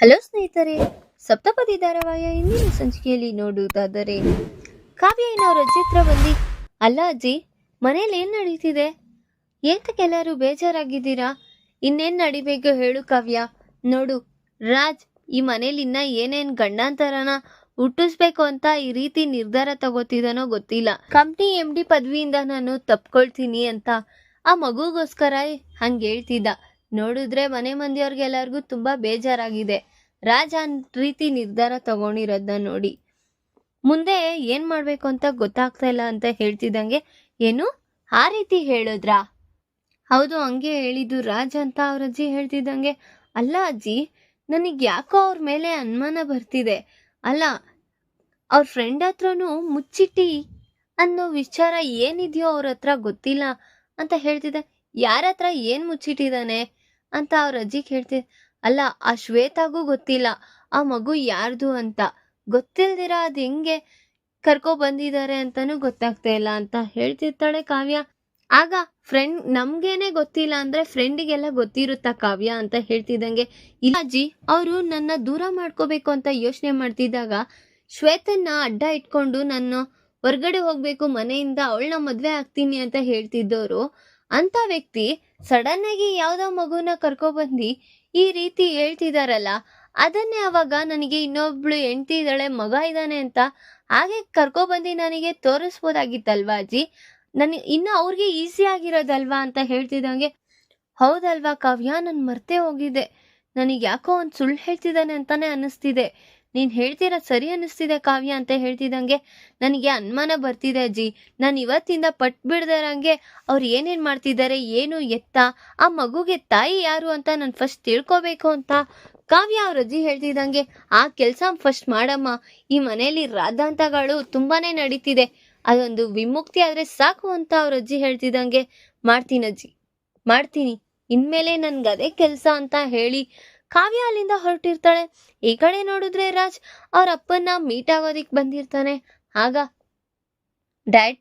Hello ಸ್ನೇಹಿತರೆ, ಸಪ್ತಪದಿ ಧಾರಾವಾಹಿಯ ಇಂದಿನ ಸಂಚಿಕೆಯಲ್ಲಿ ನೋಡುವುದಾದರೆ ಕಾವ್ಯ ಅಜ್ಜಿ ಹತ್ರ ಬಂದು ಅಲ್ಲ ಅಜ್ಜಿ ಮನೇಲಿ ಏನು ನಡೀತಿದೆ? ಏತಕ್ಕೆಲ್ಲರೂ ಬೇಜಾರಾಗಿದ್ದೀರಾ? ಇನ್ನೇನ್ ನಡಿಬೇಕು ಹೇಳು ಕಾವ್ಯ. ನೋಡು, ರಾಜ್, ಈ ಮನೇಲಿ ಇನ್ನ ಏನೇನು ಗಂಡಾಂತರನ ಹುಟ್ಟಿಸ್ಬೇಕು ಅಂತ ಈ ರೀತಿ ನಿರ್ಧಾರ ತಗೋತಿದಾನೋ ಗೊತ್ತಿಲ್ಲ. ಕಂಪ್ನಿ ಎಂ ಡಿ ಪದವಿಯಿಂದ ನಾನು ತಪ್ಕೊಳ್ತೀನಿ ಅಂತ ಆ ಮಗುಗೋಸ್ಕರ ಹಂಗೆ ಹೇಳ್ತಿದ್ದ. ನೋಡಿದ್ರೆ ಮನೆ ಮಂದಿಯವ್ರಿಗೆಲ್ಲರಿಗೂ ತುಂಬಾ ಬೇಜಾರಾಗಿದೆ. ರಾಜ ರೀತಿ ನಿರ್ಧಾರ ತಗೊಂಡಿರೋದನ್ನ ನೋಡಿ. ಮುಂದೆ ಏನ್ ಮಾಡ್ಬೇಕು ಅಂತ ಗೊತ್ತಾಗ್ತಾ ಇಲ್ಲ ಅಂತ ಹೇಳ್ತಿದ್ದಂಗೆ, ಏನು? ಆ ರೀತಿ ಹೇಳಿದ್ರಾ? ಹೌದು, ಹಂಗೆ ಹೇಳಿದ್ದು ರಾಜ ಅಂತ ಅವ್ರ ಅಜ್ಜಿ ಹೇಳ್ತಿದ್ದಂಗೆ. ಅಲ್ಲ ಅಜ್ಜಿ, ನನಗೆ ಯಾಕೋ ಅವ್ರ ಮೇಲೆ ಅನುಮಾನ ಬರ್ತಿದೆ. ಅಲ್ಲ, ಅವ್ರ ಫ್ರೆಂಡ್ ಹತ್ರನೂ ಮುಚ್ಚಿಟ್ಟಿ ಅನ್ನೋ ವಿಚಾರ ಏನಿದೆಯೋ ಅವ್ರ ಹತ್ರ ಗೊತ್ತಿಲ್ಲ ಅಂತ ಹೇಳ್ತಿದ್ದೆ. ಯಾರ ಹತ್ರ ಏನ್ ಮುಚ್ಚಿಟ್ಟಿದ್ದಾನೆ? ಅಂತ ಅವ್ರ ಅಜ್ಜಿ ಕೇಳ್ತಿದ್ ಅಲ್ಲ, ಆ ಶ್ವೇತಾಗೂ ಗೊತ್ತಿಲ್ಲ, ಆ ಮಗು ಯಾರ್ದು ಅಂತ. ಗೊತ್ತಿಲ್ದಿರ ಅದು ಹೆಂಗೆ ಕರ್ಕೊ ಬಂದಿದ್ದಾರೆ ಅಂತಾನೂ ಗೊತ್ತಾಗ್ತಾ ಇಲ್ಲ ಅಂತ ಹೇಳ್ತಿರ್ತಾಳೆ ಕಾವ್ಯ. ಆಗ ಫ್ರೆಂಡ್ ನಮ್ಗೇನೆ ಗೊತ್ತಿಲ್ಲ ಅಂದ್ರೆ ಫ್ರೆಂಡಿಗೆಲ್ಲ ಗೊತ್ತಿರುತ್ತಾ ಕಾವ್ಯ ಅಂತ ಹೇಳ್ತಿದ್ದಂಗೆ. ಇಲ್ಲ ಅವರು ನನ್ನ ದೂರ ಮಾಡ್ಕೋಬೇಕು ಅಂತ ಯೋಚನೆ ಮಾಡ್ತಿದ್ದಾಗ ಶ್ವೇತನ್ನ ಅಡ್ಡ ಇಟ್ಕೊಂಡು ನಾನು ಹೊರ್ಗಡೆ ಹೋಗ್ಬೇಕು ಮನೆಯಿಂದ, ಅವಳನ್ನ ಮದ್ವೆ ಆಗ್ತೀನಿ ಅಂತ ಹೇಳ್ತಿದ್ದವರು ಅಂತ ವ್ಯಕ್ತಿ ಸಡನ್ ಆಗಿ ಯಾವ್ದೋ ಮಗುನ ಕರ್ಕೊಬಂದು ಈ ರೀತಿ ಹೇಳ್ತಿದಾರಲ್ಲ, ಅದನ್ನೇ ಅವಾಗ ನನಗೆ ಇನ್ನೊಬ್ಳು ಹೆಂಡ್ತಿ ಇದ್ದಾಳೆ, ಮಗ ಇದ್ದಾನೆ ಅಂತ ಹಾಗೆ ಕರ್ಕೊಬಂದು ನನಗೆ ತೋರಿಸ್ಬೋದಾಗಿತ್ತಲ್ವಾ ಅಜ್ಜಿ? ನನಗೆ ಇನ್ನು ಅವ್ರಿಗೆ ಈಸಿ ಆಗಿರೋದಲ್ವಾ ಅಂತ ಹೇಳ್ತಿದ್ದಂಗೆ, ಹೌದಲ್ವಾ ಕಾವ್ಯ, ನಾನು ಮರ್ತೇ ಹೋಗಿದ್ದೆ ನನಗೆ ಯಾಕೋ ಒಂದು ಸುಳ್ಳು ಹೇಳ್ತಿದ್ದಾನೆ ಅಂತಾನೆ ಅನ್ನಿಸ್ತಿದೆ. ನೀನು ಹೇಳ್ತಿರೋದು ಸರಿ ಅನ್ನಿಸ್ತಿದೆ ಕಾವ್ಯ ಅಂತ ಹೇಳ್ತಿದ್ದಂಗೆ? ನನಗೆ ಅನುಮಾನ ಬರ್ತಿದೆ ಅಜ್ಜಿ. ನಾನು ಇವತ್ತಿಂದ ಪಟ್ ಬಿಡ್ದಾರಂಗೆ ಅವ್ರು ಏನೇನು ಮಾಡ್ತಿದ್ದಾರೆ, ಏನು ಎತ್ತ, ಆ ಮಗುಗೆ ತಾಯಿ ಯಾರು ಅಂತ ನಾನು ಫಸ್ಟ್ ತಿಳ್ಕೊಬೇಕು ಅಂತ. ಕಾವ್ಯ ಅವ್ರ ಅಜ್ಜಿ ಹೇಳ್ತಿದ್ದಂಗೆ, ಆ ಕೆಲಸ ಫಸ್ಟ್ ಮಾಡಮ್ಮ. ಈ ಮನೆಯಲ್ಲಿ ರಾಧಾಂತಗಳು ತುಂಬಾನೇ ನಡೀತಿದೆ. ಅದೊಂದು ವಿಮುಕ್ತಿ ಆದ್ರೆ ಸಾಕು ಅಂತ ಅವ್ರ ಅಜ್ಜಿ ಹೇಳ್ತಿದ್ದಂಗೆ. ಮಾಡ್ತೀನಿ ಅಜ್ಜಿ. ಮಾಡ್ತೀನಿ. ಇನ್ಮೇಲೆ ನನ್ಗೆ ಅದೇ ಕೆಲಸ ಅಂತ ಹೇಳಿ ಕಾವ್ಯ ಅಲ್ಲಿಂದ ಹೊರಟಿರ್ತಾಳೆ. ಈ ಕಡೆ ನೋಡಿದ್ರೆ ರಾಜ್ ಅವ್ರ ಅಪ್ಪನ್ನ ಮೀಟ್ ಆಗೋದಿಕ್ ಬಂದಿರ್ತಾನೆ. ಆಗ ಡ್ಯಾಡ್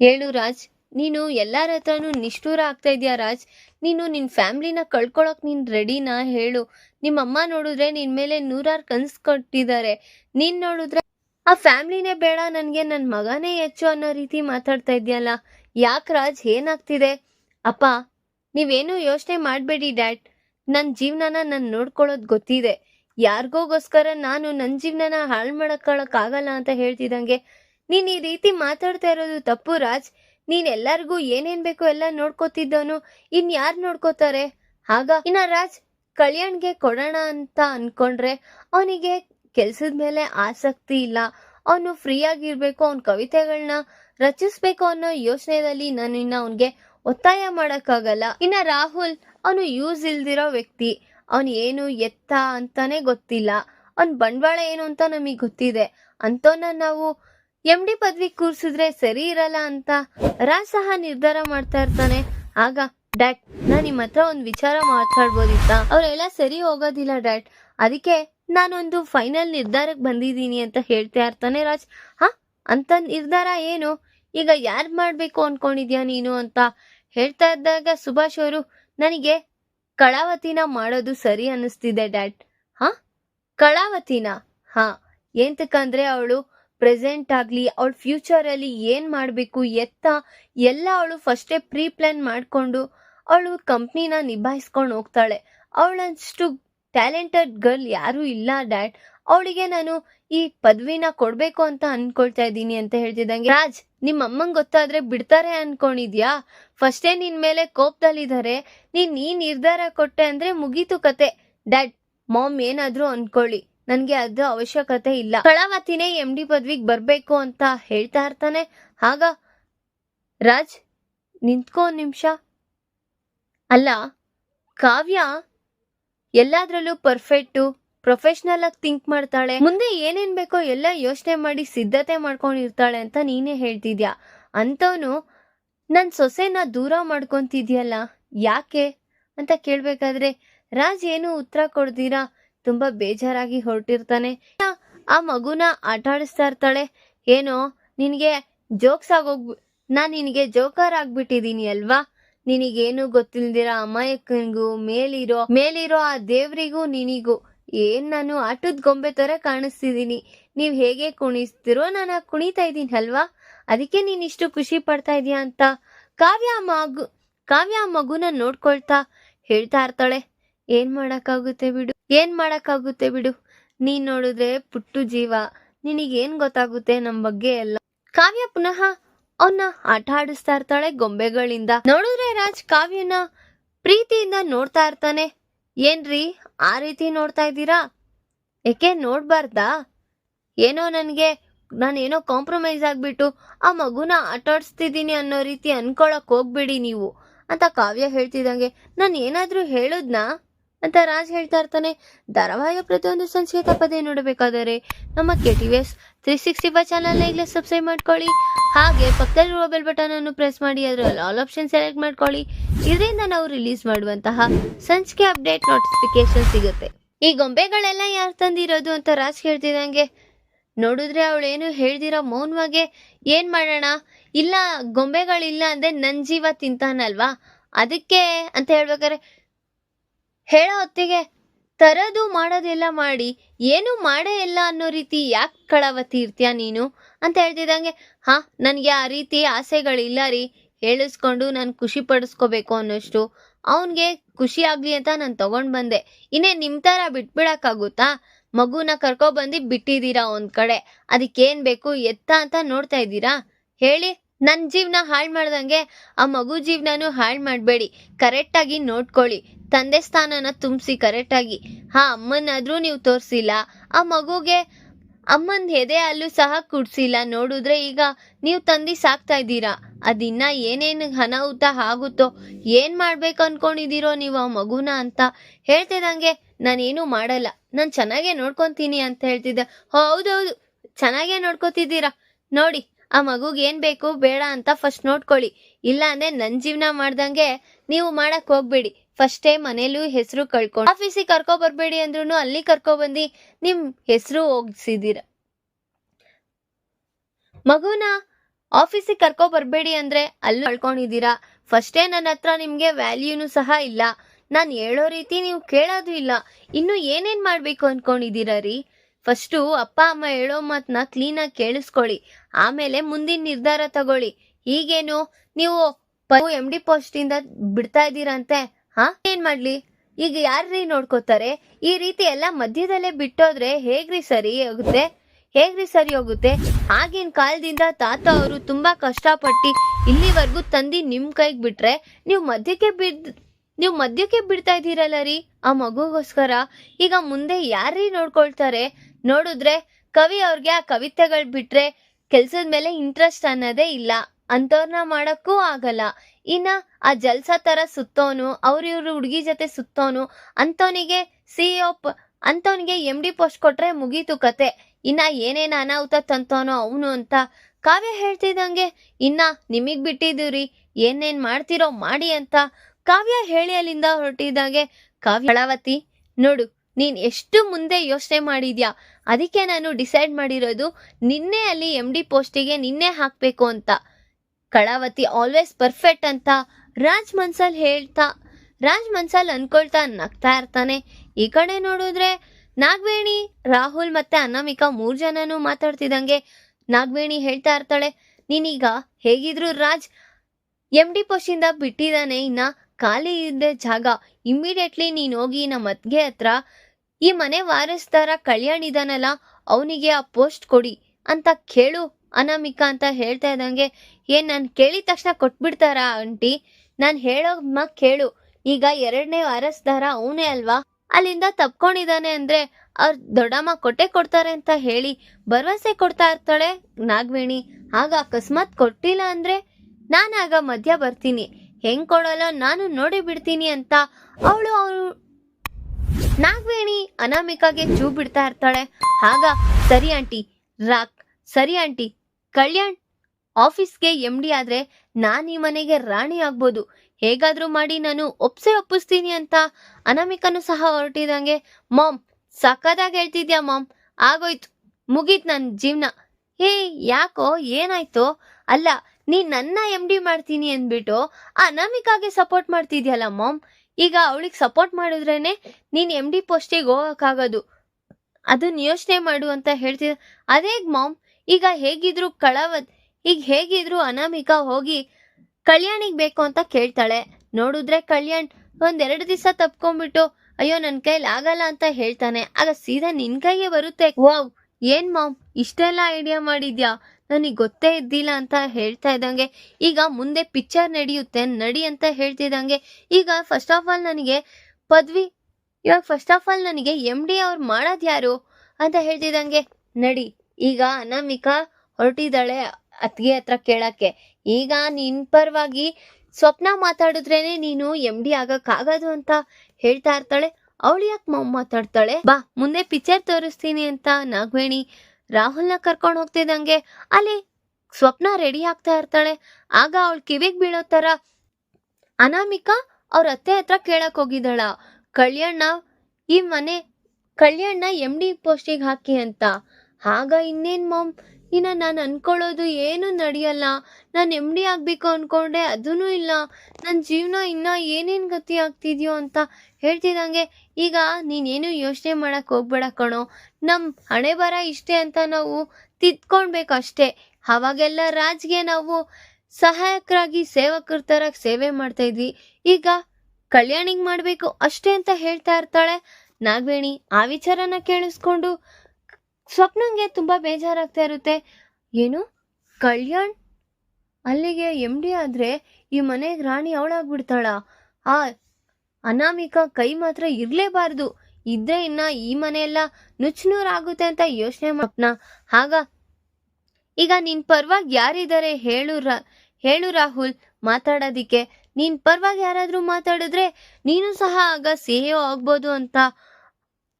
ಹೇಳು ರಾಜ್, ನೀನು ಎಲ್ಲರ ಹತ್ರನೂ ನಿಷ್ಠೂರ ಆಗ್ತಾ ಇದೆಯಾ ರಾಜ್? ನೀನು ನಿನ್ ಫ್ಯಾಮ್ಲಿನ ಕಳ್ಕೊಳಕ್ ನೀನ್ ರೆಡಿನಾ ಹೇಳು. ನಿಮ್ಮ ಅಮ್ಮ ನೋಡಿದ್ರೆ ನಿನ್ ಮೇಲೆ ನೂರಾರು ಕನ್ಸು ಕೊಟ್ಟಿದ್ದಾರೆ. ನೀನ್ ನೋಡಿದ್ರೆ ಆ ಫ್ಯಾಮ್ಲಿನೇ ಬೇಡ, ನನ್ಗೆ ನನ್ನ ಮಗನೇ ಹೆಚ್ಚು ಅನ್ನೋ ರೀತಿ ಮಾತಾಡ್ತಾ ಇದೆಯಲ್ಲ. ಯಾಕ್ ರಾಜ್, ಏನಾಗ್ತಿದೆ? ಅಪ್ಪ, ನೀವೇನು ಯೋಚನೆ ಮಾಡಬೇಡಿ ಡ್ಯಾಡ್ ನನ್ನ ಜೀವನನ ನಾನು ನೋಡ್ಕೊಳ್ಳೋದು ಗೊತ್ತಿದೆ. ಯಾರಿಗೋಗೋಸ್ಕರ ನಾನು ನನ್ನ ಜೀವನನ ಹಾಳು ಆಗಲ್ಲ ಅಂತ ಹೇಳ್ತಿದ್ದಂಗೆ, ನೀನ್ ಈ ರೀತಿ ಮಾತಾಡ್ತಾ ಇರೋದು ತಪ್ಪು ರಾಜ್. ನೀನ್ ಎಲ್ಲರಿಗೂ ಏನೇನ್ ಬೇಕೋ ಎಲ್ಲ ನೋಡ್ಕೋತಿದ್ದವನು ಇನ್ ಯಾರು ನೋಡ್ಕೋತಾರೆ? ಆಗ ಇನ್ನ ರಾಜ್ ಕಲ್ಯಾಣ್ಗೆ ಕೊಡೋಣ ಅಂತ ಅನ್ಕೊಂಡ್ರೆ ಅವನಿಗೆ ಕೆಲ್ಸದ ಮೇಲೆ ಆಸಕ್ತಿ ಇಲ್ಲ. ಅವನು ಫ್ರೀ ಆಗಿರ್ಬೇಕು ಅವನ್ ಕವಿತೆಗಳನ್ನ ರಚಿಸ್ಬೇಕು ಅನ್ನೋ ಯೋಚನೆಯಲ್ಲಿ ನಾನು ಇನ್ನ ಅವನ್ಗೆ ಒತ್ತಾಯ ಮಾಡಕ್ಕಾಗಲ್ಲ. ಇನ್ನ ರಾಹುಲ್ ಅವನು ಯೂಸ್ ಇಲ್ದಿರೋ ವ್ಯಕ್ತಿ. ಅವನು ಏನು ಎತ್ತ ಅಂತಾನೆ ಗೊತ್ತಿಲ್ಲ. ಅವನ್ ಬಂಡವಾಳ ಏನು ಅಂತ ನಮಗೆ ಗೊತ್ತಿದೆ. ಅಂತವನ್ನ ನಾವು ಎಂ ಡಿ ಪದವಿ ಕೂರ್ಸಿದ್ರೆ ಸರಿ ಇರಲ್ಲ ಅಂತ ರಾಜ್ ಸಹ ನಿರ್ಧಾರ ಮಾಡ್ತಾ ಇರ್ತಾನೆ. ಆಗ ಡ್ಯಾಟ್ ನಾನು ನಿಮ್ಮ ಹತ್ರ ಒಂದು ವಿಚಾರ ಮಾತಾಡ್ಬೋದಿತ್ತ? ಅವರೆಲ್ಲ ಸರಿ ಹೋಗೋದಿಲ್ಲ ಡ್ಯಾಟ್ ಅದಕ್ಕೆ ನಾನೊಂದು ಫೈನಲ್ ನಿರ್ಧಾರಕ್ಕೆ ಬಂದಿದ್ದೀನಿ ಅಂತ ಹೇಳ್ತಾ ಇರ್ತಾನೆ ರಾಜ್. ಹಾ, ಅಂತ ನಿರ್ಧಾರ ಏನು? ಈಗ ಯಾರು ಮಾಡಬೇಕು ಅನ್ಕೊಂಡಿದ್ಯಾ ನೀನು ಅಂತ ಹೇಳ್ತಾ ಇದ್ದಾಗ ಸುಭಾಷ್ ಅವರು ನನಗೆ ಕಳಾವತಿನ ಮಾಡೋದು ಸರಿ ಅನ್ನಿಸ್ತಿದೆ, ಡ್ಯಾಡ್. ಹಾ? ಕಳಾವತಿನ? ಹಾ. ಏಂತಕ್ಕಂದ್ರೆ ಅವಳು ಪ್ರೆಸೆಂಟ್ ಆಗಲಿ, ಅವಳ ಫ್ಯೂಚರ್ ಅಲ್ಲಿ ಏನ್ ಮಾಡ್ಬೇಕು, ಎತ್ತ, ಎಲ್ಲ ಅವಳು ಫಸ್ಟೇ ಪ್ರೀ ಪ್ಲ್ಯಾನ್ ಮಾಡ್ಕೊಂಡು ಅವಳು ಕಂಪ್ನಿನ ನಿಭಾಯಿಸ್ಕೊಂಡು ಹೋಗ್ತಾಳೆ. ಅವಳಷ್ಟು ಟ್ಯಾಲೆಂಟೆಡ್ ಗರ್ಲ್ ಯಾರೂ ಇಲ್ಲ, ಡ್ಯಾಡ್. ಅವಳಿಗೆ ನಾನು ಈ ಪದವಿನ ಕೊಡ್ಬೇಕು ಅಂತ ಅನ್ಕೊಳ್ತಾ ಇದ್ದೀನಿ ಅಂತ ಹೇಳ್ತಿದ್ದಂಗೆ, ರಾಜ್ ನಿಮ್ಮ ಅಮ್ಮಂಗ್ ಗೊತ್ತಾದ್ರೆ ಬಿಡ್ತಾರೆ ಅನ್ಕೊಂಡಿದ್ಯಾ? ಫಸ್ಟೇ ನಿನ್ ಮೇಲೆ ಕೋಪದಲ್ಲಿದ್ದಾರೆ ನೀನ್ ಈ ನಿರ್ಧಾರ ಕೊಟ್ಟೆ ಅಂದ್ರೆ ಮುಗೀತು ಕತೆ. ಡ್ಯಾಡ್ ಮಾಮ್ ಏನಾದ್ರೂ ಅನ್ಕೊಳ್ಳಿ. ನನ್ಗೆ ಅದು ಅವಶ್ಯಕತೆ ಇಲ್ಲ. ಕಳಾವತಿನೇ ಎಂ ಡಿ ಪದವಿಗೆ ಬರ್ಬೇಕು ಅಂತ ಹೇಳ್ತಾ ಇರ್ತಾನೆ. ಆಗ, ರಾಜ್, ನಿಂತ್ಕೋ ನಿಮಿಷ. ಅಲ್ಲ, ಕಾವ್ಯ, ಎಲ್ಲಾದ್ರಲ್ಲೂ ಪರ್ಫೆಕ್ಟು ಪ್ರೊಫೆಷನಲ್ ಆಗಿ ಥಿಂಕ್ ಮಾಡ್ತಾಳೆ. ಮುಂದೆ ಏನೇನ್ ಬೇಕೋ ಎಲ್ಲ ಯೋಚನೆ ಮಾಡಿ ಸಿದ್ಧತೆ ಮಾಡ್ಕೊಂಡಿರ್ತಾಳೆ ಅಂತ ನೀನೇ ಹೇಳ್ತಿದ್ಯಾ? ಅಂತವನು ನನ್ ಸೊಸೆನ ದೂರ ಮಾಡ್ಕೊಂತಿದ್ಯಲ್ಲ, ಯಾಕೆ ಅಂತ ಕೇಳ್ಬೇಕಾದ್ರೆ, ರಾಜ್ ಏನು ಉತ್ತರ ಕೊಡ್ದೀರಾ? ತುಂಬಾ ಬೇಜಾರಾಗಿ ಹೊರಟಿರ್ತಾನೆ. ಆ ಮಗುನ ಆಟ ಆಡಿಸ್ತಾ ಇರ್ತಾಳೆ. ಏನೋ, ನಿನಗೆ ಜೋಕ್ಸ್ ಆಗೋಗ್ ನಾನ್ ನಿನಗೆ ಜೋಕರ್ ಆಗ್ಬಿಟ್ಟಿದೀನಿ ಅಲ್ವಾ? ನಿನಗೇನು ಗೊತ್ತಿಲ್ದಿರ? ಅಮಾಯಕನಿಗೂ ಮೇಲಿರೋ ಮೇಲಿರೋ ಆ ದೇವ್ರಿಗೂ ನಿನಿಗೂ ಏನ್ ನಾನು ಆಟದ ಗೊಂಬೆ ತರ ಕಾಣಿಸ್ತಿದೀನಿ. ನೀವ್ ಹೇಗೆ ಕುಣಿಸ್ತಿರೋ ನಾನು ಕುಣಿತಾ ಇದೀನಿ ಅಲ್ವಾ? ಅದಕ್ಕೆ ನೀನ್ ಇಷ್ಟು ಖುಷಿ ಪಡ್ತಾ ಇದೀಯಾ ಅಂತ ಕಾವ್ಯ ಮಗು, ಕಾವ್ಯ ಮಗುನ ನೋಡ್ಕೊಳ್ತಾ ಹೇಳ್ತಾ ಇರ್ತಾಳೆ. ಏನ್ ಮಾಡಕ್ಕಾಗುತ್ತೆ ಬಿಡು, ಏನ್ ಮಾಡಕ್ಕಾಗುತ್ತೆ ಬಿಡು. ನೀನ್ ನೋಡಿದ್ರೆ ಪುಟ್ಟು ಜೀವ. ನಿನಗೇನ್ ಗೊತ್ತಾಗುತ್ತೆ ನಮ್ ಬಗ್ಗೆ ಎಲ್ಲ? ಕಾವ್ಯ ಪುನಃ ಅವನ್ನ ಆಟ ಆಡಿಸ್ತಾ ಇರ್ತಾಳೆ ಗೊಂಬೆಗಳಿಂದ. ನೋಡಿದ್ರೆ ರಾಜ್ ಕಾವ್ಯನ ಪ್ರೀತಿಯಿಂದ ನೋಡ್ತಾ ಇರ್ತಾನೆ. ಏನ್ರಿ ಆ ರೀತಿ ನೋಡ್ತಾ ಇದ್ದೀರಾ? ಏಕೆ ನೋಡ್ಬಾರ್ದಾ? ಏನೋ ನನಗೆ ನಾನೇನೋ ಕಾಂಪ್ರಮೈಸ್ ಆಗ್ಬಿಟ್ಟು ಆ ಮಗುನ ಆಟಾಡಿಸ್ತಿದ್ದೀನಿ ಅನ್ನೋ ರೀತಿ ಅನ್ಕೊಳಕ್ ಹೋಗ್ಬೇಡಿ ನೀವು ಅಂತ ಕಾವ್ಯ ಹೇಳ್ತಿದ್ದಂಗೆ. ನಾನು ಏನಾದ್ರೂ ಹೇಳುದ್ನಾ? ಅಂತ ರಾಜ್ ಹೇಳ್ತಾ ಇರ್ತಾನೆ. ಧಾರಾವಾಹಿಯ ಪ್ರತಿಯೊಂದು ಸಂಚಿತ ಪದೇ ನೋಡಬೇಕಾದರೆ ನಮ್ಮ K T V S three sixty five ಚಾನಲ್ನ ಈಗಲೇ ಸಬ್ಸ್ಕ್ರೈಬ್ ಮಾಡ್ಕೊಳ್ಳಿ. ಹಾಗೆ ಪಕ್ಕದಲ್ಲಿರುವ ಬೆಲ್ ಬಟನ್ ಅನ್ನು ಪ್ರೆಸ್ ಮಾಡಿ, ಅದರಲ್ಲಿ ಆಲ್ ಆಪ್ಷನ್ ಸೆಲೆಕ್ಟ್ ಮಾಡ್ಕೊಳ್ಳಿ. ಇದರಿಂದ ನಾವು ರಿಲೀಸ್ ಮಾಡುವಂತಹ ಸಂಚಿಕೆ ಅಪ್ಡೇಟ್ ನೋಟಿಫಿಕೇಶನ್ ಸಿಗುತ್ತೆ. ಈ ಗೊಂಬೆಗಳೆಲ್ಲ ಯಾರು ತಂದಿರೋದು ಅಂತ ರಾಜ್ ಹೇಳ್ತಿದಂಗೆ ನೋಡಿದ್ರೆ ಅವಳೇನು ಹೇಳ್ದಿರೋ ಮೌನವಾಗೆ, ಏನು ಮಾಡೋಣ? ಇಲ್ಲ, ಗೊಂಬೆಗಳಿಲ್ಲ ಅಂದ್ರೆ ನನ್ನ ಜೀವ ತಿಂತಾನಲ್ವಾ? ಅದಕ್ಕೆ ಅಂತ ಹೇಳ್ಬೇಕಾರೆ ಹೇಳೋ ಹೊತ್ತಿಗೆ ತರದು ಮಾಡೋದೆಲ್ಲ ಮಾಡಿ, ಏನು ಮಾಡೇ ಇಲ್ಲ ಅನ್ನೋ ರೀತಿ ಯಾಕೆ ಕಳವತ್ತಿ ಇರ್ತೀಯ ನೀನು? ಅಂತ ಹೇಳ್ತಿದ್ದಂಗೆ, ಹಾ, ನನಗೆ ಆ ರೀತಿ ಆಸೆಗಳಿಲ್ಲ ರೀ, ಹೇಳಿಸ್ಕೊಂಡು ನಾನು ಖುಷಿ ಪಡಿಸ್ಕೋಬೇಕು ಅನ್ನೋಷ್ಟು. ಅವನಿಗೆ ಖುಷಿ ಆಗಲಿ ಅಂತ ನಾನು ತೊಗೊಂಡು ಬಂದೆ. ಇನ್ನೇ ನಿಮ್ಮ ಥರ ಬಿಟ್ಬಿಡೋಕ್ಕಾಗುತ್ತಾ? ಮಗುನ ಕರ್ಕೊಬಂದು ಬಿಟ್ಟಿದ್ದೀರಾ ಒಂದು ಕಡೆ? ಅದಕ್ಕೇನು ಬೇಕು ಎತ್ತ ಅಂತ ನೋಡ್ತಾ ಇದ್ದೀರಾ? ಹೇಳಿ. ನನ್ ಜೀವನ ಹಾಳು ಮಾಡ್ದಂಗೆ ಆ ಮಗು ಜೀವನನು ಹಾಳು ಮಾಡಬೇಡಿ. ಕರೆಕ್ಟಾಗಿ ನೋಡ್ಕೊಳ್ಳಿ. ತಂದೆ ಸ್ಥಾನನ ತುಂಬಿಸಿ ಕರೆಕ್ಟಾಗಿ. ಹಾ ಅಮ್ಮನಾದರೂ ನೀವು ತೋರಿಸಿಲ್ಲ. ಆ ಮಗುಗೆ ಅಮ್ಮನ ಎದೆ ಅಲ್ಲೂ ಸಹ ಕುಡಿಸಿಲ್ಲ. ನೋಡಿದ್ರೆ ಈಗ ನೀವು ತಂದು ಸಾಕ್ತಾ ಇದ್ದೀರಾ? ಅದಿನ್ನ ಏನೇನು ಅನಾಹುತ ಆಗುತ್ತೋ, ಏನು ಮಾಡ್ಬೇಕು ಅನ್ಕೊಂಡಿದ್ದೀರೋ ನೀವು ಆ ಮಗುನ ಅಂತ ಹೇಳ್ತಿದ್ದಂಗೆ ನಾನೇನು ಮಾಡಲ್ಲ. ನಾನು ಚೆನ್ನಾಗೇ ನೋಡ್ಕೊತೀನಿ ಅಂತ ಹೇಳ್ತಿದ್ದೆ. ಹೌದೌದು, ಚೆನ್ನಾಗೇ ನೋಡ್ಕೊತಿದ್ದೀರಾ? ನೋಡಿ. ಆ ಮಗುಗೆ ಏನ್ ಬೇಕು ಬೇಡ ಅಂತ ಫಸ್ಟ್ ನೋಡ್ಕೊಳ್ಳಿ. ಇಲ್ಲ ಅಂದ್ರೆ ನನ್ ಜೀವನ ಮಾಡ್ದಂಗೆ ನೀವು ಮಾಡಕ್ ಹೋಗ್ಬೇಡಿ. ಫಸ್ಟೇ ಮನೇಲೂ ಹೆಸರು ಕಳ್ಕೊಂಡು ಆಫೀಸಿಗೆ ಕರ್ಕೊ ಬರ್ಬೇಡಿ ಅಂದ್ರೂ ಅಲ್ಲಿ ಕರ್ಕೊ ಬಂದಿ ನಿಮ್ ಹೆಸರು ಹೋಗ್ಸಿದೀರ. ಮಗುನ ಆಫೀಸಿಗೆ ಕರ್ಕೊ ಬರ್ಬೇಡಿ ಅಂದ್ರೆ ಅಲ್ಲಿ ಕಳ್ಕೊಂಡಿದ್ದೀರಾ ಫಸ್ಟೇ ನನ್ನ ಹತ್ರ ನಿಮ್ಗೆ ವ್ಯಾಲ್ಯೂನು ಸಹ ಇಲ್ಲ. ನಾನು ಹೇಳೋ ರೀತಿ ನೀವು ಕೇಳೋದು ಇಲ್ಲ. ಇನ್ನು ಏನೇನ್ ಮಾಡ್ಬೇಕು ಅನ್ಕೊಂಡಿದ್ದೀರಾ ರೀ? ಫಸ್ಟು ಅಪ್ಪ, ಅಮ್ಮ ಹೇಳೋ ಮಾತನ್ನ ಕ್ಲೀನಾಗಿ ಕೇಳಿಸ್ಕೊಳ್ಳಿ. ಆಮೇಲೆ ಮುಂದಿನ ನಿರ್ಧಾರ ತಗೊಳ್ಳಿ. ಈಗೇನು ನೀವು ಎಂ ಡಿ ಪೋಸ್ಟಿಂದ ಬಿಡ್ತಾ ಇದ್ದೀರಂತೆ, ಹಾ? ಏನ್ ಮಾಡ್ಲಿ? ಈಗ ಯಾರ್ರೀ ನೋಡ್ಕೋತಾರೆ? ಈ ರೀತಿ ಎಲ್ಲ ಮಧ್ಯದಲ್ಲೇ ಬಿಟ್ಟೋದ್ರೆ ಹೇಗ್ರಿ ಸರಿ ಹೋಗುತ್ತೆ? ಹೇಗ್ರಿ ಸರಿ ಹೋಗುತ್ತೆ? ಆಗಿನ ಕಾಲದಿಂದ ತಾತ ಅವರು ತುಂಬಾ ಕಷ್ಟಪಟ್ಟು ಇಲ್ಲಿವರೆಗೂ ತಂದಿ ನಿಮ್ ಕೈಗೆ ಬಿಟ್ರೆ ನೀವು ಮಧ್ಯಕ್ಕೆ ಬಿದ್ದ ನೀವು ಮಧ್ಯಕ್ಕೆ ಬಿಡ್ತಾ ಇದ್ದೀರಲ್ಲ ರೀ ಆ ಮಗುಗೋಸ್ಕರ. ಈಗ ಮುಂದೆ ಯಾರೀ ನೋಡ್ಕೊಳ್ತಾರೆ? ನೋಡಿದ್ರೆ ಕವಿ ಅವ್ರಿಗೆ ಆ ಕವಿತೆಗಳು ಬಿಟ್ರೆ ಕೆಲ್ಸದ ಮೇಲೆ ಇಂಟ್ರೆಸ್ಟ್ ಅನ್ನೋದೇ ಇಲ್ಲ. ಅಂತವ್ರನ್ನ ಮಾಡೋಕ್ಕೂ ಆಗಲ್ಲ. ಇನ್ನ ಆ ಜಲ್ಸ ತರ ಸುತ್ತೋನು ಅವ್ರಿವ್ರ ಹುಡುಗಿ ಜೊತೆ ಸುತ್ತೋನು ಅಂತವನಿಗೆ ಸಿ ಪ ಅಂತವನಿಗೆ ಎಂ ಡಿ ಪೋಸ್ಟ್ ಕೊಟ್ರೆ ಮುಗೀತು ಕತೆ. ಇನ್ನ ಏನೇನ್ ಅನಾಹುತ ತಂತವನೋ ಅವನು ಅಂತ ಕಾವ್ಯ ಹೇಳ್ತಿದ್ದಂಗೆ, ಇನ್ನ ನಿಮಗ್ ಬಿಟ್ಟಿದ್ದೀವ್ರಿ, ಏನೇನ್ ಮಾಡ್ತಿರೋ ಮಾಡಿ ಅಂತ ಕಾವ್ಯ ಹೇಳಿ ಅಲ್ಲಿಂದ ಹೊರಟಿದ್ದಾಗೆ ಕಾವ್ಯ. ಕಳಾವತಿ, ನೋಡು ನೀನ್ ಎಷ್ಟು ಮುಂದೆ ಯೋಚನೆ ಮಾಡಿದ್ಯಾ? ಅದಕ್ಕೆ ನಾನು ಡಿಸೈಡ್ ಮಾಡಿರೋದು ನಿನ್ನೆ ಅಲ್ಲಿ ಎಂ ಡಿ ಪೋಸ್ಟಿಗೆ ನಿನ್ನೆ ಹಾಕ್ಬೇಕು ಅಂತ. ಕಳಾವತಿ ಆಲ್ವೇಸ್ ಪರ್ಫೆಕ್ಟ್ ಅಂತ ರಾಜ್ ಮನ್ಸಲ್ ಹೇಳ್ತಾ, ರಾಜ್ ಮನ್ಸಲ್ ಅನ್ಕೊಳ್ತಾ ನಗ್ತಾ ಇರ್ತಾನೆ. ಈ ಕಡೆ ನೋಡಿದ್ರೆ ನಾಗವೇಣಿ, ರಾಹುಲ್ ಮತ್ತೆ ಅನಾಮಿಕಾ ಮೂರ್ ಜನನು ಮಾತಾಡ್ತಿದಂಗೆ ನಾಗವೇಣಿ ಹೇಳ್ತಾ ಇರ್ತಾಳೆ. ನೀನೀಗ ಹೇಗಿದ್ರು ರಾಜ್ ಎಂ ಡಿ ಪೋಸ್ಟಿಂದ ಬಿಟ್ಟಿದ್ದಾನೆ ಇನ್ನ ಖಾಲಿ ಇದ್ದ ಜಾಗ. ಇಮ್ಮಿಡಿಯೇಟ್ಲಿ ನೀನು ಹೋಗಿ ನಮ್ಮ ಅತ್ಗೆ ಹತ್ರ ಈ ಮನೆ ವಾರಸ್ದಾರ ಕಲ್ಯಾಣ್ ಇದಾನಲ್ಲ, ಅವನಿಗೆ ಆ ಪೋಸ್ಟ್ ಕೊಡಿ ಅಂತ ಕೇಳು, ಅನಾಮಿಕಾ ಅಂತ ಹೇಳ್ತಾ ಇದ್ದಂಗೆ, ಏನ್ ನಾನು ಕೇಳಿದ ತಕ್ಷಣ ಕೊಟ್ಬಿಡ್ತಾರಾ ಆಂಟಿ? ನಾನು ಹೇಳೋ ಕೇಳು, ಈಗ ಎರಡನೇ ವಾರಸ್ದಾರ ಅವನೇ ಅಲ್ವಾ? ಅಲ್ಲಿಂದ ತಪ್ಕೊಂಡಿದ್ದಾನೆ ಅಂದ್ರೆ ಅವ್ರ ದೊಡ್ಡಮ್ಮ ಕೊಟ್ಟೆ ಕೊಡ್ತಾರೆ ಅಂತ ಹೇಳಿ, ಭರವಸೆ ಕೊಡ್ತಾ ಇರ್ತಾಳೆ ನಾಗವೇಣಿ. ಆಗ ಅಕಸ್ಮಾತ್ ಕೊಟ್ಟಿಲ್ಲ ಅಂದ್ರೆ ನಾನಾಗ ಮಧ್ಯ ಬರ್ತೀನಿ. ಹೆಂಗ್ ಕೊಡಲ್ಲ ನಾನು ನೋಡಿ ಬಿಡ್ತೀನಿ ಅಂತ ಅವಳು ಅವಳು ನಾಗವೇಣಿ ಅನಾಮಿಕಾಗೆ ಚೂ ಬಿಡ್ತಾ ಇರ್ತಾಳೆ. ಆಗ ಸರಿ ಆಂಟಿ, ರಾಕ್, ಸರಿ ಆಂಟಿ, ಕಲ್ಯಾಣ್ ಆಫೀಸ್ಗೆ ಎಂ ಡಿ ಆದ್ರೆ ನಾನ್ ಈ ಮನೆಗೆ ರಾಣಿ ಆಗ್ಬೋದು. ಹೇಗಾದ್ರೂ ಮಾಡಿ ನಾನು ಒಪ್ಸೆ ಒಪ್ಪಿಸ್ತೀನಿ ಅಂತ ಅನಾಮಿಕನು ಸಹ ಹೊರಟಿದಂಗೆ ಮಾಮ್ ಸಕ್ಕದಾಗಿ ಹೇಳ್ತಿದ್ಯಾ ಮಾಮ್? ಆಗೋಯ್ತು, ಮುಗೀತು ನನ್ ಜೀವನ. ಹೇ, ಯಾಕೋ, ಏನಾಯ್ತು? ಅಲ್ಲ, ನೀನ್ ನನ್ನ ಎಂ ಡಿ ಮಾಡ್ತೀನಿ ಅಂದ್ಬಿಟ್ಟು ಅನಾಮಿಕಾಗೆ ಸಪೋರ್ಟ್ ಮಾಡ್ತಿದ್ಯಲ್ಲ ಮಾಮ್? ಈಗ ಅವಳಿಗೆ ಸಪೋರ್ಟ್ ಮಾಡಿದ್ರೇನೆ ನೀನ್ ಎಂ ಡಿ ಪೋಸ್ಟಿಗೆ ಹೋಗೋಕ್ಕಾಗೋದು. ಅದನ್ನ ಯೋಚನೆ ಮಾಡು ಅಂತ ಹೇಳ್ತಿದ್ದ. ಅದೇ ಮಾಮ್ ಈಗ ಹೇಗಿದ್ರು ಕಳವದ್, ಈಗ ಹೇಗಿದ್ರು ಅನಾಮಿಕಾ ಹೋಗಿ ಕಲ್ಯಾಣಿಗೆ ಬೇಕು ಅಂತ ಕೇಳ್ತಾಳೆ. ನೋಡಿದ್ರೆ ಕಲ್ಯಾಣ್ ಒಂದೆರಡು ದಿವಸ ತಪ್ಕೊಂಡ್ಬಿಟ್ಟು, ಅಯ್ಯೋ ನನ್ನ ಕೈಲಿ ಆಗಲ್ಲ ಅಂತ ಹೇಳ್ತಾನೆ. ಆಗ ಸೀದಾ ನಿನ್ ಕೈಗೆ ಬರುತ್ತೆ. ವಾವ್, ಏನ್ ಮಾಮ್ ಇಷ್ಟೆಲ್ಲ ಐಡಿಯಾ ಮಾಡಿದ್ಯಾ? ನನಗೆ ಗೊತ್ತೇ ಇದ್ದಿಲ್ಲ ಅಂತ ಹೇಳ್ತಾ ಇದ್ದಂಗೆ, ಈಗ ಮುಂದೆ ಪಿಕ್ಚರ್ ನಡೆಯುತ್ತೆ, ನಡಿ ಅಂತ ಹೇಳ್ತಿದ್ದಂಗೆ ಈಗ ಫಸ್ಟ್ ಆಫ್ ಆಲ್ ನನಗೆ ಪದವಿ, ಇವಾಗ ಫಸ್ಟ್ ಆಫ್ ಆಲ್ ನನಗೆ ಎಂ ಡಿ ಅವ್ರು ಮಾಡೋದು ಯಾರು ಅಂತ ಹೇಳ್ತಿದ್ದಂಗೆ ನಡಿ, ಈಗ ಅನಾಮಿಕಾ ಹೊರಟಿದ್ದಾಳೆ ಅತ್ತಿಗೆ ಹತ್ರ ಕೇಳಕ್ಕೆ. ಈಗ ನಿನ್ ಪರವಾಗಿ ಸ್ವಪ್ನ ಮಾತಾಡಿದ್ರೇನೆ ನೀನು ಎಂ ಡಿ ಆಗೋಕ್ಕಾಗೋದು ಅಂತ ಹೇಳ್ತಾ ಇರ್ತಾಳೆ. ಅವಳು ಯಾಕೆ ಮಾತಾಡ್ತಾಳೆ? ಬಾ, ಮುಂದೆ ಪಿಕ್ಚರ್ ತೋರಿಸ್ತೀನಿ ಅಂತ ನಾಗವೇಣಿ ರಾಹುಲ್ನ ಕರ್ಕೊಂಡು ಹೋಗ್ತಿದ್ದಂಗೆ ಅಲ್ಲಿ ಸ್ವಪ್ನ ರೆಡಿ ಆಗ್ತಾ ಇರ್ತಾಳೆ. ಆಗ ಅವಳು ಕಿವಿಗೆ ಬೀಳೋ ತರ ಅನಾಮಿಕಾ ಅವ್ರ ಅತ್ತೆ ಹತ್ರ ಕೇಳಕ್ ಹೋಗಿದ್ದಾಳ. ಕಲ್ಯಾಣ ಈ ಮನೆ ಕಲ್ಯಾಣ ಎಂ ಡಿ ಪೋಸ್ಟಿಗೆ ಹಾಕಿ ಅಂತ. ಆಗ ಇನ್ನೇನ್ ಮಾಮ್ ಇನ್ನ ನಾನು ಅನ್ಕೊಳ್ಳೋದು ಏನು ನಡೆಯಲ್ಲ. ನಾನು ಎಂ ಡಿ ಆಗಬೇಕು ಅನ್ಕೊಂಡೆ ಅದೂ ಇಲ್ಲ. ನನ್ನ ಜೀವನ ಇನ್ನ ಏನೇನ್ ಗತಿ ಆಗ್ತಿದೆಯೋ ಅಂತ ಹೇಳ್ತಿದ್ದಂಗೆ, ಈಗ ನೀನೇನು ಯೋಚನೆ ಮಾಡಕ್ ಹೋಗ್ಬೇಡ ಕಣೋ. ನಮ್ಮ ಹಣೆ ಬರ ಇಷ್ಟೇ ಅಂತ ನಾವು ತಿದ್ಕೊಳ್ಬೇಕು ಅಷ್ಟೇ. ಅವಾಗೆಲ್ಲ ರಾಜ್ಗೆ ನಾವು ಸಹಾಯಕರಾಗಿ ಸೇವಕರ ತರ ಸೇವೆ ಮಾಡ್ತಾ ಇದ್ವಿ. ಈಗ ಕಲ್ಯಾಣಿಗ್ ಮಾಡಬೇಕು ಅಷ್ಟೇ ಅಂತ ಹೇಳ್ತಾ ಇರ್ತಾಳೆ. ನಾಗವೇಣಿ, ಆ ವಿಚಾರನ ಕೇಳಿಸ್ಕೊಂಡು ಸ್ವಪ್ನಂಗೆ ತುಂಬಾ ಬೇಜಾರಾಗ್ತಾ ಇರುತ್ತೆ. ಏನು? ಕಲ್ಯಾಣ್? ಅಲ್ಲಿಗೆ ಎಂ ಡಿ ಆದ್ರೆ ಈ ಮನೆಗೆ ರಾಣಿ ಅವಳಾಗ್ಬಿಡ್ತಾಳ. ಆ ಅನಾಮಿಕ ಕೈ ಮಾತ್ರ ಇರ್ಲೇಬಾರ್ದು. ಇದ್ರೆ ಇನ್ನ ಈ ಮನೆಯೆಲ್ಲ ನುಚ್ನೂರಾಗುತ್ತೆ ಅಂತ ಯೋಚನೆ ಮಾಡ್ನ ಆಗ ಈಗ ನಿನ್ ಪರವಾಗಿ ಯಾರಿದ್ದಾರೆ ಹೇಳು ರಾ ಹೇಳು ರಾಹುಲ್ ಮಾತಾಡೋದಿಕ್ಕೆ. ನಿನ್ ಪರವಾಗಿ ಯಾರಾದರೂ ಮಾತಾಡಿದ್ರೆ ನೀನು ಸಹ ಆಗ ಸಿ ಆಗ್ಬೋದು ಅಂತ.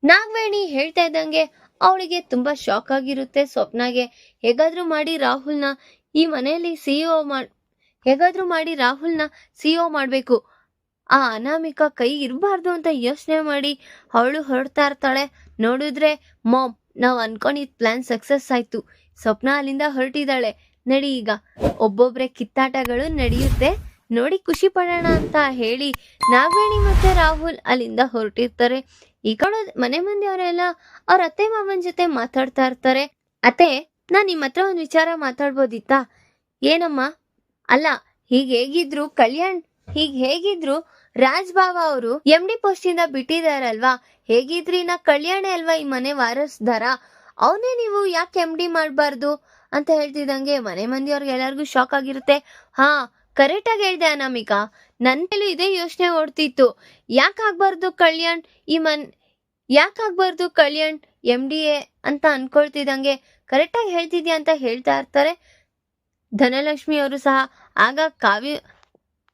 ನಾಗವೇಣಿ ಹೇಳ್ತಾ ಇದ್ದಂಗೆ ಅವಳಿಗೆ ತುಂಬಾ ಶಾಕ್ ಆಗಿರುತ್ತೆ. ಸ್ವಪ್ನಾಗೆ ಹೇಗಾದ್ರೂ ಮಾಡಿ ರಾಹುಲ್ನ ಈ ಮನೆಯಲ್ಲಿ ಸಿಇಒ ಮಾಡ್ ಹೇಗಾದ್ರೂ ಮಾಡಿ ರಾಹುಲ್ನ ಸಿಇಒ ಮಾಡ್ಬೇಕು. ಆ ಅನಾಮಿಕ ಕೈ ಇರಬಾರ್ದು ಅಂತ ಯೋಚನೆ ಮಾಡಿ ಅವಳು ಹೊರಡ್ತಾ ಇರ್ತಾಳೆ. ನೋಡಿದ್ರೆ, ಮಾಮ್, ನಾವು ಅನ್ಕೊಂಡಿದ್ ಪ್ಲಾನ್ ಸಕ್ಸಸ್ ಆಯ್ತು. ಸ್ವಪ್ನ ಅಲ್ಲಿಂದ ಹೊರಟಿದ್ದಾಳೆ. ನಡಿ ಈಗ. ಒಬ್ಬೊಬ್ರೆ ಕಿತ್ತಾಟಗಳು ನಡೆಯುತ್ತೆ. ನೋಡಿ ಖುಷಿ ಪಡೋಣ ಅಂತ ಹೇಳಿ ನಾಗವೇಣಿ ಮತ್ತೆ ರಾಹುಲ್ ಅಲ್ಲಿಂದ ಹೊರಟಿರ್ತಾರೆ. ಈ ಕಡೆ ಮನೆ ಮಂದಿಯವರೆಲ್ಲ ಅವ್ರ ಅತ್ತೆ ಮಾವನ ಜೊತೆ ಮಾತಾಡ್ತಾ ಇರ್ತಾರೆ. ಅತ್ತೆ, ನಾನ್ ನಿಮ್ಮ ಹತ್ರ ಒಂದು ವಿಚಾರ ಮಾತಾಡ್ಬೋದಿತ್ತಾ? ಏನಮ್ಮ? ಅಲ್ಲ, ಹೀಗ್ ಹೇಗಿದ್ರು ಕಲ್ಯಾಣ್, ಹೀಗ್ ಹೇಗಿದ್ರು ರಾಜ್ ಅವರು ಎಂ ಡಿ ಪೋಸ್ಟ್ ಇಂದ ಬಿಟ್ಟಿದಾರಲ್ವಾ? ಹೇಗಿದ್ರಿ ನಾ ಕಲ್ಯಾಣೆ ಅಲ್ವಾ ಈ ಮನೆ ವಾರಸ್ದಾರ? ಅವನೇ ನೀವು ಯಾಕೆ ಎಂ ಡಿ ಮಾಡಬಾರ್ದು? ಅಂತ ಹೇಳ್ತಿದ್ದಂಗೆ ಮನೆ ಮಂದಿಯವ್ರಿಗೆ ಎಲ್ಲರಿಗೂ ಶಾಕ್ ಆಗಿರುತ್ತೆ. ಹಾ ಕರೆಕ್ಟ್ ಹೇಳಿದೆ ಅನಾಮಿಕಾ. ನನ್ನ ಮೇಲೂ ಇದೇ ಯೋಚನೆ ಓಡ್ತಿತ್ತು. ಯಾಕೆ ಆಗ್ಬಾರ್ದು ಕಲ್ಯಾಣ್? ಈ ಮನ್, ಯಾಕೆ ಆಗ್ಬಾರ್ದು ಕಲ್ಯಾಣ್? ಎಂ ಡಿ ಎ ಅಂತ ಅನ್ಕೊಳ್ತಿದ್ದಂಗೆ ಕರೆಕ್ಟಾಗಿ ಹೇಳ್ತಿದ್ಯಾ ಅಂತ ಹೇಳ್ತಾ ಇರ್ತಾರೆ. ಧನಲಕ್ಷ್ಮಿ ಅವರು ಸಹ. ಆಗ ಕಾವ್ಯ,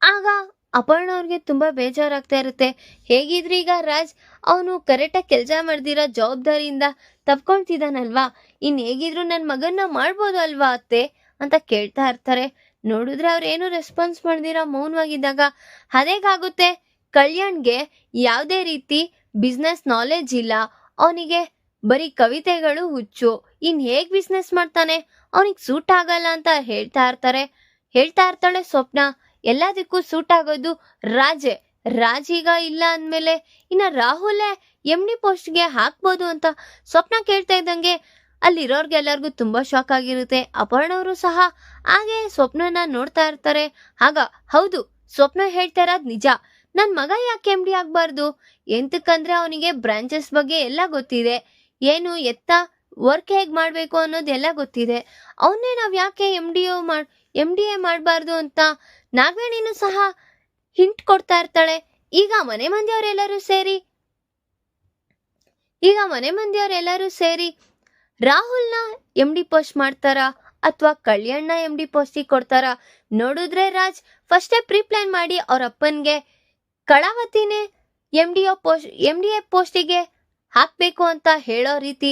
ಆಗ ಅಪರ್ಣ ಅವ್ರಿಗೆ ತುಂಬ ಬೇಜಾರಾಗ್ತಾ ಇರುತ್ತೆ. ಹೇಗಿದ್ರಿ ಈಗ ರಾಜ್? ಅವನು ಕರೆಕ್ಟಾಗಿ ಕೆಲಸ ಮಾಡ್ದಿರೋ ಜವಾಬ್ದಾರಿಯಿಂದ ತಪ್ಕೊಳ್ತಿದ್ದಾನಲ್ವಾ ಇನ್ ಹೇಗಿದ್ರು ನನ್ನ ಮಗನ್ನ ಮಾಡ್ಬೋದು ಅಲ್ವಾ ಅತ್ತೆ? ಅಂತ ಕೇಳ್ತಾ ಇರ್ತಾರೆ. ನೋಡಿದ್ರೆ ಅವ್ರು ಏನು ರೆಸ್ಪಾನ್ಸ್ ಮಾಡ್ದಿರಾ ಮೌನವಾಗಿದ್ದಾಗ ಅದೇಗಾಗುತ್ತೆ? ಕಲ್ಯಾಣ್ಗೆ ಯಾವುದೇ ರೀತಿ ಬಿಸ್ನೆಸ್ ನಾಲೆಜ್ ಇಲ್ಲ. ಅವನಿಗೆ ಬರೀ ಕವಿತೆಗಳು ಹುಚ್ಚು. ಇನ್ ಹೇಗ್ ಬಿಸ್ನೆಸ್ ಮಾಡ್ತಾನೆ? ಅವನಿಗೆ ಸೂಟ್ ಆಗಲ್ಲ ಅಂತ ಹೇಳ್ತಾ ಇರ್ತಾರೆ. ಹೇಳ್ತಾ ಇರ್ತಾಳೆ ಸ್ವಪ್ನ. ಎಲ್ಲದಕ್ಕೂ ಸೂಟ್ ಆಗೋದು ರಾಜೆ. ರಾಜ್ ಈಗ ಇಲ್ಲ ಅಂದ್ಮೇಲೆ ಇನ್ನ ರಾಹುಲೇ ಎಮ್ನಿ ಪೋಸ್ಟ್ಗೆ ಹಾಕ್ಬೋದು ಅಂತ ಸ್ವಪ್ನ ಕೇಳ್ತಾ ಇದ್ದಂಗೆ ಅಲ್ಲಿರೋರ್ಗೆಲ್ಲರಿಗೂ ತುಂಬಾ ಶಾಕ್ ಆಗಿರುತ್ತೆ. ಅಪರ್ಣವರು ಸಹ ಹಾಗೆ ಸ್ವಪ್ನನ ನೋಡ್ತಾ ಇರ್ತಾರೆ. ಆಗ, ಹೌದು, ಸ್ವಪ್ನ ಹೇಳ್ತಾ ಇರೋದ್ ನಿಜ. ನನ್ ಮಗ ಯಾಕೆ ಎಂ ಡಿ ಆಗ್ಬಾರ್ದು? ಎಂತಕ್ಕಂದ್ರೆ ಅವನಿಗೆ ಬ್ರಾಂಚಸ್ ಬಗ್ಗೆ ಎಲ್ಲ ಗೊತ್ತಿದೆ. ಏನು ಎತ್ತ ವರ್ಕ್ ಹೇಗ್ ಮಾಡ್ಬೇಕು ಅನ್ನೋದೆಲ್ಲ ಗೊತ್ತಿದೆ. ಅವನ್ನೇ ನಾವ್ ಯಾಕೆ ಎಂ ಡಿ ಒ ಮಾಡ್ ಎಂ ಡಿ ಎ ಮಾಡಬಾರ್ದು ಅಂತ ನಾಗವೇಣಿನೂ ಸಹ ಹಿಂಟ್ ಕೊಡ್ತಾ ಇರ್ತಾಳೆ. ಈಗ ಮನೆ ಮಂದಿಯವರೆಲ್ಲರೂ ಸೇರಿ, ಈಗ ಮನೆ ಮಂದಿಯವರೆಲ್ಲರೂ ಸೇರಿ ರಾಹುಲ್ನ ಎಂ ಡಿ ಪೋಸ್ಟ್ ಮಾಡ್ತಾರಾ ಅಥವಾ ಕಲ್ಯಾಣ್ನ ಎಂ ಡಿ ಪೋಸ್ಟಿಗೆ ಕೊಡ್ತಾರ ನೋಡಿದ್ರೆ ರಾಜ್ ಫಸ್ಟೇ ಪ್ರೀ ಪ್ಲಾನ್ ಮಾಡಿ ಅವ್ರ ಅಪ್ಪನ್ಗೆ ಕಳಾವತಿನೇ M D O post M D A ಪೋಸ್ಟಿಗೆ ಹಾಕ್ಬೇಕು ಅಂತ ಹೇಳೋ ರೀತಿ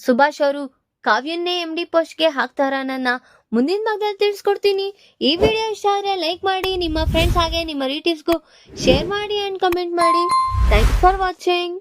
ಸುಭಾಷ್ ಅವರು ಕಾವ್ಯನ್ನೇ ಎಂ ಡಿ ಪೋಸ್ಟ್ಗೆ ಹಾಕ್ತಾರ ನನ್ನ ಮುಂದಿನ ಭಾಗದಲ್ಲಿ ತಿಳಿಸ್ಕೊಡ್ತೀನಿ. ಈ ವಿಡಿಯೋ ಇಷ್ಟ ಆದರೆ ಲೈಕ್ ಮಾಡಿ, ನಿಮ್ಮ ಫ್ರೆಂಡ್ಸ್ ಹಾಗೆ ನಿಮ್ಮ ರಿಲೇಟಿವ್ಸ್ಗೂ ಶೇರ್ ಮಾಡಿ ಆ್ಯಂಡ್ ಕಮೆಂಟ್ ಮಾಡಿ. Thanks for watching